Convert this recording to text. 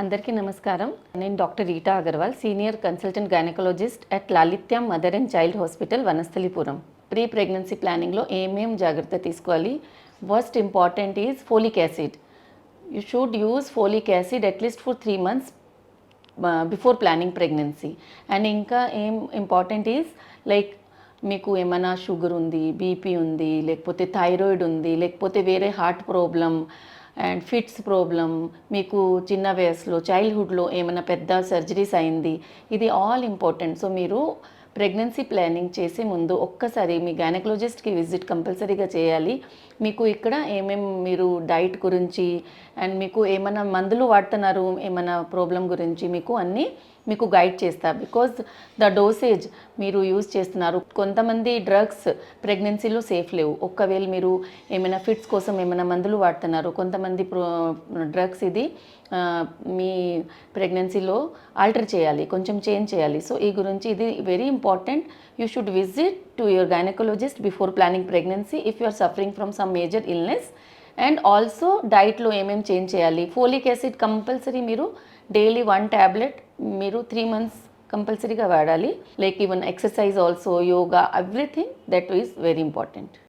అందరికీ నమస్కారం. నేను doctor Rita Agarwal senior consultant gynaecologist at Lalityam mother and child hospital Vanasthalipuram. Pre pregnancy ప్లానింగ్లో ఏమేం జాగ్రత్త తీసుకోవాలి? First important is folic acid you should use folic acid at least for three months before planning pregnancy and ఇంకా ఏం important is like మీకు ఏమైనా sugar ఉంది BP ఉంది లేకపోతే థైరాయిడ్ ఉంది లేకపోతే వేరే heart problem and fits problem మీకు చిన్న వయసులో చైల్డ్హుడ్లో ఏమైనా పెద్ద సర్జరీస్ అయింది ఇది ఆల్ ఇంపార్టెంట్ సో మీరు ప్రెగ్నెన్సీ ప్లానింగ్ చేసే ముందు ఒక్కసారి మీ గైనకలజిస్ట్కి విజిట్ కంపల్సరీగా చేయాలి. మీకు ఇక్కడ ఏమేం మీరు డైట్ గురించి అండ్ మీకు ఏమైనా మందులు వాడుతున్నారు ఏమైనా ప్రాబ్లం గురించి మీకు అన్నీ మీకు గైడ్ చేస్తా. బికాజ్ ద డోసేజ్ మీరు యూజ్ చేస్తున్నారు. కొంతమంది డ్రగ్స్ ప్రెగ్నెన్సీలో సేఫ్ లేవు. ఒక్కవేళ మీరు ఏమైనా ఫిట్స్ కోసం ఏమైనా మందులు వాడుతున్నారు కొంతమంది ప్రో డ్రగ్స్ ఇది మీ ప్రెగ్నెన్సీలో ఆల్టర్ చేయాలి కొంచెం చేంజ్ చేయాలి. సో ఈ గురించి ఇది very important you should visit to your gynaecologist before planning pregnancy if you are suffering from some major illness and also డైట్లో ఏమేమి చేంజ్ చేయాలి? ఫోలిక్ యాసిడ్ కంపల్సరీ మీరు డైలీ వన్ ట్యాబ్లెట్ మీరు త్రీ మంత్స్ కంపల్సరీగా వాడాలి. Like even exercise also yoga everything that is very important